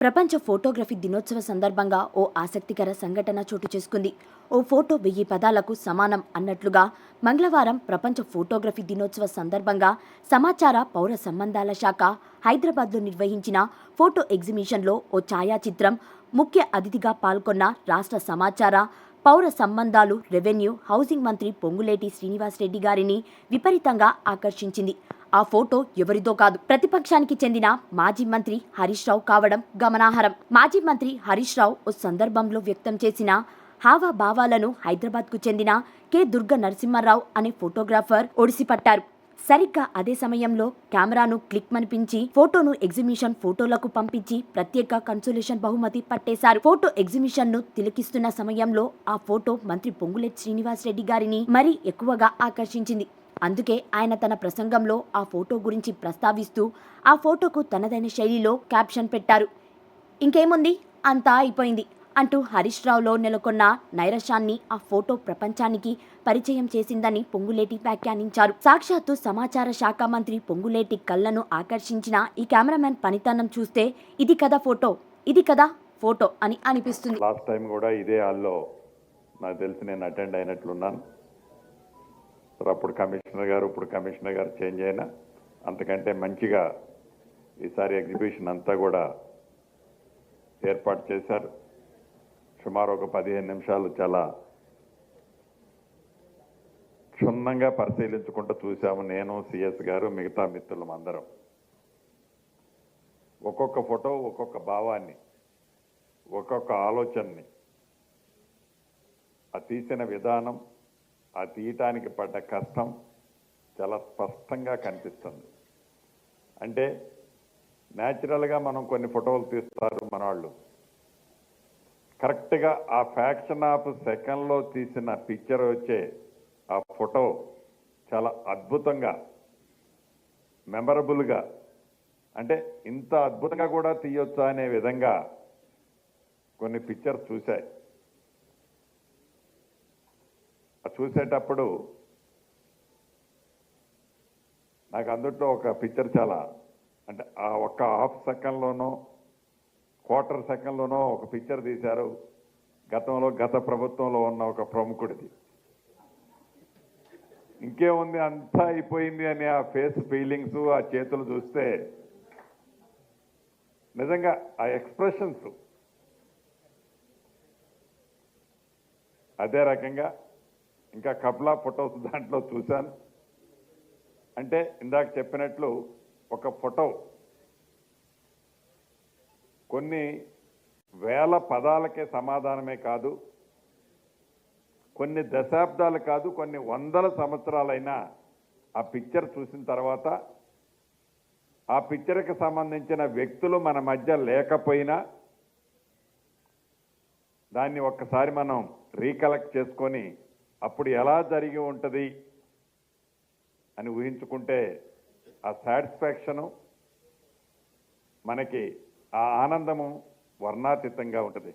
ప్రపంచ ఫోటోగ్రఫీ దినోత్సవ సందర్భంగా ఓ ఆసక్తికర సంఘటన చోటు చేసుకుంది. ఓ ఫోటో వెయ్యి పదాలకు సమానం అన్నట్లుగా మంగళవారం ప్రపంచ ఫోటోగ్రఫీ దినోత్సవ సందర్భంగా సమాచార పౌర సంబంధాల శాఖ హైదరాబాద్లో నిర్వహించిన ఫోటో ఎగ్జిబిషన్లో ఓ ఛాయాచిత్రం ముఖ్య అతిథిగా పాల్గొన్న రాష్ట్ర సమాచార పౌర సంబంధాలు రెవెన్యూ హౌసింగ్ మంత్రి పొంగులేటి శ్రీనివాసరెడ్డి గారిని విపరీతంగా ఆకర్షించింది. ఆ ఫోటో ఎవరిదో కాదు. ప్రతిపక్షానికి చెందిన మాజీ మంత్రి హరీష్ రావు కావడం గమనార్హం. మాజీ మంత్రి హరీష్ రావు ఓ సందర్భంలో వ్యక్తం చేసిన హావభావాలను హైదరాబాద్కు చెందిన కె దుర్గ నరసింహారావు అనే ఫోటోగ్రాఫర్ ఒడిసిపట్టారు. సరిగ్గా అదే సమయంలో కెమెరాను క్లిక్ మనిపించి ఫోటోను ఎగ్జిబిషన్ ఫోటోలకు పంపించి ప్రత్యేక కన్సోలేషన్ బహుమతి పట్టేశారు. ఫోటో ఎగ్జిబిషన్ను తిలకిస్తున్న సమయంలో ఆ ఫోటో మంత్రి పొంగులెట్ శ్రీనివాస్ రెడ్డి గారిని మరీ ఎక్కువగా ఆకర్షించింది. అందుకే ఆయన తన ప్రసంగంలో ఆ ఫోటో గురించి ప్రస్తావిస్తూ ఆ ఫోటోకు తనదైన శైలిలో క్యాప్షన్ పెట్టారు. ఇంకేముంది? అంతా అయిపోయింది అంటూ హరీష్ రావులో నెలకొన్న నైరశాన్ని ఆ ఫోటో ప్రపంచానికి పరిచయం చేసిందని పొంగులేటి వ్యాఖ్యానించారు. సాక్షాత్తు సమాచార శాఖ మంత్రి పొంగులేటి కళ్ళను ఆకర్షించిన ఈ కెమెరామెన్ పనితనం చూస్తే ఇది కదా ఫోటో ఇది కదా ఫోటో అని అనిపిస్తుంది. లాస్ట్ టైం కూడా ఇదే హాల్లో నాకు తెలిసి నేను అటెండ్ అయినట్లున్నాను. సో అప్పుడు కమిషనర్ గారు ఇప్పుడు కమిషనర్ గారు చేంజ్ అయినా అంతకంటే మంచిగా ఈసారి ఎగ్జిబిషన్ అంతా కూడా ఏర్పాటు చేశారు. సుమారు ఒక పదిహేను నిమిషాలు చాలా క్షుణ్ణంగా పరిశీలించుకుంటూ చూసాము నేను సిఎస్ గారు మిగతా మిత్రులం అందరం. ఒక్కొక్క ఫోటో ఒక్కొక్క భావాన్ని ఒక్కొక్క ఆలోచనని ఆ తీసిన విధానం ఆ తీయటానికి పడ్డ కష్టం చాలా స్పష్టంగా కనిపిస్తుంది. అంటే న్యాచురల్గా మనం కొన్ని ఫోటోలు తీస్తారు మన వాళ్ళు కరెక్ట్గా ఆ ఫ్యాక్షన్ ఆఫ్ సెకండ్లో తీసిన పిక్చర్ వచ్చే ఆ ఫోటో చాలా అద్భుతంగా మెమరబుల్గా అంటే ఇంత అద్భుతంగా కూడా తీయొచ్చా అనే విధంగా కొన్ని పిక్చర్స్ చూశాయి ఆ చూసేటప్పుడు నాకు అందుట్లో ఒక పిక్చర్ చాలా అంటే ఆ ఒక్క హాఫ్ సెకండ్లోనో క్వార్టర్ సెకండ్లోనో ఒక పిక్చర్ తీశారు. గతంలో గత ప్రభుత్వంలో ఉన్న ఒక ప్రముఖుడిది. ఇంకేముంది? అంతా అయిపోయింది అని ఆ ఫేస్ ఫీలింగ్స్ ఆ చేతులు చూస్తే నిజంగా ఆ ఎక్స్ప్రెషన్స్ అదే రకంగా ఇంకా కప్లా ఫొటోస్ దాంట్లో చూశాను. అంటే ఇందాక చెప్పినట్లు ఒక ఫోటో. కొన్ని వేల పదాలకే సమాధానమే కాదు కొన్ని దశాబ్దాలు కాదు కొన్ని వందల సంవత్సరాలైనా ఆ పిక్చర్ చూసిన తర్వాత ఆ పిక్చర్కి సంబంధించిన వ్యక్తులు మన మధ్య లేకపోయినా దాన్ని ఒక్కసారి మనం రీకలెక్ట్ చేసుకొని అప్పుడు ఎలా జరిగి ఉంటుంది అని ఊహించుకుంటే ఆ సాటిస్ఫాక్షను మనకి ఆ ఆనందము వర్ణాతీతంగా ఉంటుంది.